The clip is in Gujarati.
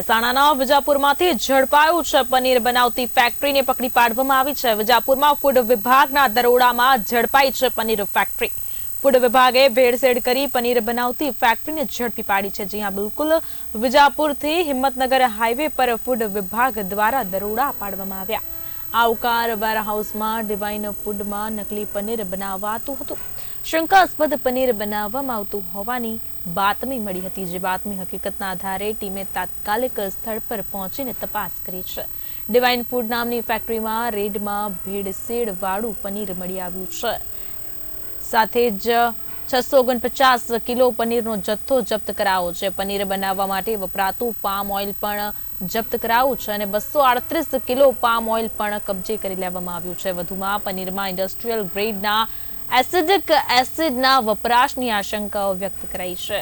મહેસાણાના વિજાપુરમાંથી ઝડપાયું છે પનીર બનાવતી ફેક્ટરીને પકડી પાડવામાં આવી છે. વિજાપુરમાં ફૂડ વિભાગના દરોડામાં ઝડપાઈ છે પનીર ફેક્ટરી ફૂડ વિભાગે ભેળસેળ કરી પનીર બનાવતી ફેક્ટરીને ઝડપી પાડી છે. જ્યાં બિલકુલ. વિજાપુરથી હિંમતનગર હાઈવે પર ફૂડ વિભાગ દ્વારા દરોડા પાડવામાં આવ્યા. આવકાર વેરહાઉસમાં ડિવાઇન ફૂડમાં નકલી પનીર બનાવાતું હતું. શંકાસ્પદ પનીર બનાવવામાં આવતું હોવાની બાતમી મળી હતી જે બાતમી હકીકતના આધારે ટીમે તાત્કાલિક સ્થળ પર પહોંચીને તપાસ કરી છે. ડિવાઇન ફૂડ નામની ફેક્ટરીમાં રેડમાં ભેળસેળ વાળું પનીર મળી આવ્યું છે. સાથે જ છસો ઓગણપચાસ કિલો પનીરનો જથ્થો જપ્ત કરાયો છે. પનીર બનાવવા માટે વપરાતું પામ ઓઇલ પણ જપ્ત કરાયું છે અને બસો આડત્રીસ કિલો પામ ઓઇલ પણ કબજે કરી લેવામાં આવ્યું છે. વધુમાં પનીરમાં ઇન્ડસ્ટ્રીયલ ગ્રેડના એસિડિક એસિડના વપરાશની આશંકાઓ વ્યક્ત કરાઈ છે.